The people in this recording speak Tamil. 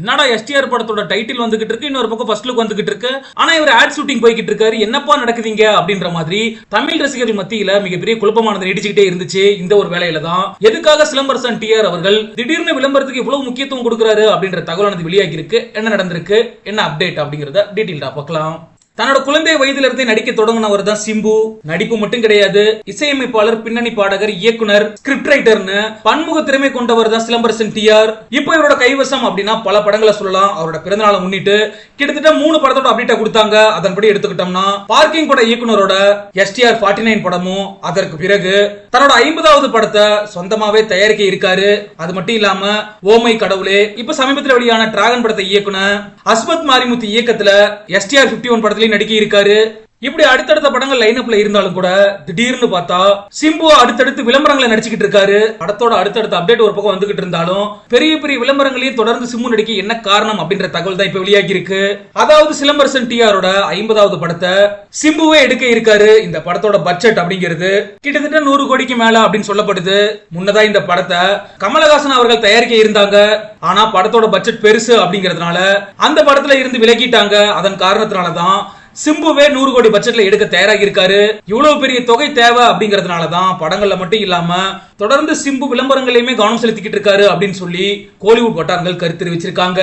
என்னடா எஸ்டிஆர் படத்தோட டைட்டில் வந்துகிட்டு இருக்கு இன்னொரு பக்கம் ஃபர்ஸ்ட் லுக் வந்துகிட்டு இருக்கு. ஆனா இவர் ஆட் ஷூட்டிங் போய்கிட்டு இருக்காரு. என்னப்பா நடக்குதுங்க அப்படின்ற மாதிரி தமிழ் ரசிகர்கள் மத்தியில மிகப்பெரிய குழப்பமானது நீடிச்சுக்கிட்டே இருந்துச்சு இந்த ஒரு வேலையில தான். எதுக்காக சிலம்பரசன் டிஆர் அவர்கள் திடீர்னு விளம்பரத்துக்கு இவ்வளவு முக்கியத்துவம் கொடுக்குறாரு அப்படின்ற தகவலானது வெளியாகி இருக்கு என்ன நடந்திருக்கு? என்ன அப்டேட் அப்படிங்கறத டீட்டெயில்டா பார்க்கலாம். தன்னோட குழந்தை வயதுல இருந்தே நடிக்க தொடங்கினவர் தான் சிம்பு. நடிப்பு மட்டும் கிடையாது. இசையமைப்பாளர் பின்னணி பாடகர் இயக்குனர் ஸ்கிரிப்ட் ரைட்டர்னு பன்முக திறமை கொண்டவர் தான் சிலம்பரசன் டிஆர் இப்போ இவரோட கைவசம் அப்படின்னா பல படங்களை சொல்லலாம். அவரோட பிறந்தநாளை முன்னிட்டு கிட்டத்தட்ட மூணு படத்தோட அப்டேட்டா கொடுத்தாங்க. அதன்படி எடுத்துக்கிட்டோம்னா பார்க்கிங் பட இயக்குனரோட எஸ்டிஆர் ஃபார்ட்டி நைன் படமும் அதற்கு பிறகு தன்னோட ஐம்பதாவது படத்தை சொந்தமாவே தயாரிக்க இருக்காரு. அது மட்டும் இல்லாம ஓமை கடவுளே இப்ப சமீபத்தில் வெளியான டிராகன் படத்தை இயக்குனர் அஸ்மத் மாரிமுத்து இயக்கத்துல எஸ்டிஆர் 51 ஒன் படத்துலயும் நடிக்க இருக்காரு. இப்படி அடுத்தடுத்த படங்கள் லைனப்ல இருந்தாலும் கூட திடீர்னு பார்த்தா சிம்பு அடுத்தடுத்து விளம்பரங்களை நடிச்சுக்கிட்டு இருக்காரு. படத்தோட அடுத்தடுத்த அப்டேட் ஒரு பக்கம் வந்துகிட்டு இருந்தாலும் பெரிய பெரிய விளம்பரங்களையும் தொடர்ந்து சிம்பு நடிக்க என்ன காரணம் அப்படின்ற தகவல் தான் இப்ப வெளியாகி இருக்கு அதாவது சிலம்பரசன் டிஆரோட ஐம்பதாவது படத்தை சிம்புவே எடுக்க இருக்காரு. இந்த படத்தோட பட்ஜெட் அப்படிங்கிறது கிட்டத்தட்ட நூறு கோடிக்கு மேல அப்படின்னு சொல்லப்படுது. முன்னதா இந்த படத்தை கமலஹாசன் அவர்கள் தயாரிக்க இருந்தாங்க. ஆனா படத்தோட பட்ஜெட் பெருசு அப்படிங்கறதுனால அந்த படத்துல இருந்து விலகிட்டாங்க. அதன் காரணத்தினால தான் சிம்புவே நூறு கோடி பட்ஜெட்ல எடுக்க தயாராகி இருக்காரு இவ்வளவு பெரிய தொகை தேவை அப்படிங்கறதுனால தான் படங்கள்ல மட்டும் இல்லாம தொடர்ந்து சிம்பு விளம்பரங்களையுமே கவனம் செலுத்திக்கிட்டு இருக்காரு அப்படின்னு சொல்லி கோலிவுட் வட்டாரங்கள் கருத்து தெரிவிச்சிருக்காங்க.